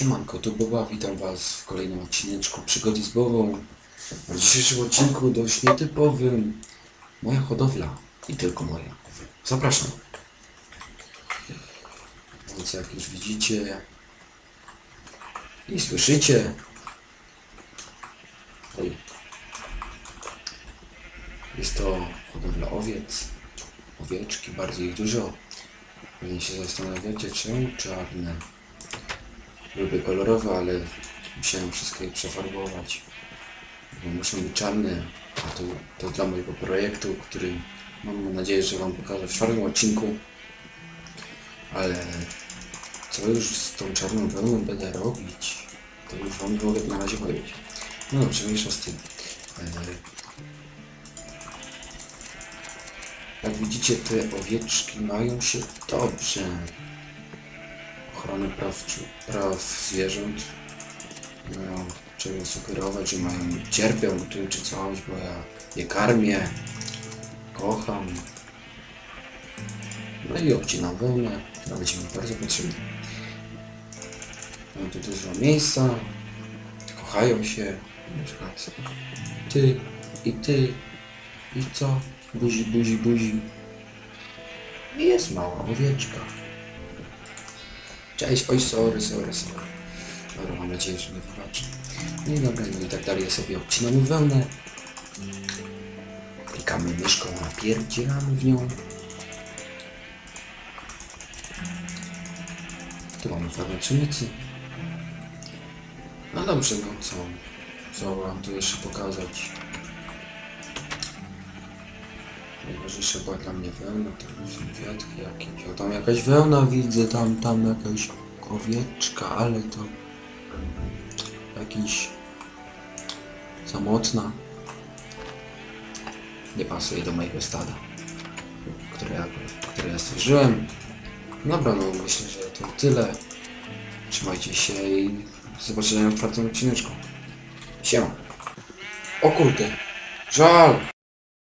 Siemanko, tu Boba, witam Was w kolejnym odcineczku Przygody z Bobą. W dzisiejszym odcinku dość nietypowym moja hodowla i tylko moja. Zapraszam. Więc jak już widzicie i słyszycie, jest to hodowla owiec, owieczki, bardzo ich dużo. Pewnie się zastanawiacie, czemu czarne. Lubię kolorowe, ale musiałem wszystkie przefarbować. Bo muszą być czarne, a to, to dla mojego projektu, który mam nadzieję, że Wam pokażę w czwartym odcinku. Ale co już z tą czarną wełną będę robić, to już Wam nie mogę na razie powiedzieć. No dobrze, mniejsza z tym. E, Jak widzicie, te owieczki mają się dobrze ochrony praw, praw zwierząt. No, trzeba sugerować, że mają cierpią tu czy coś, bo ja je karmię, kocham. No i obcinam wełnę, która będzie mi bardzo potrzebna. Mam tu dużo miejsca, kochają się, na przykład ty i ty i co? Buzi, buzi, buzi. I jest mała owieczka. Cześć, oj, sorry, sorry, sorry. Dobra, mam nadzieję, że mnie wybaczy. No i dobra, no i tak dalej sobie obcinamy wełnę. Klikamy myszką, napierdzielamy w nią. Tu mamy farmę pszenicy. No dobrze, no co? Co mam tu jeszcze pokazać? Najważniejsza była dla mnie wełna, to są kwiatki jakieś. O, tam jakaś wełna widzę, tam, tam jakaś owieczka, ale to jakiś samotna. Nie pasuje do mojego stada, które ja, które ja stworzyłem. Dobra, no myślę, że to tyle. Trzymajcie się i do zobaczenia w czwartym odcineczku. Siema. O kurde, żal.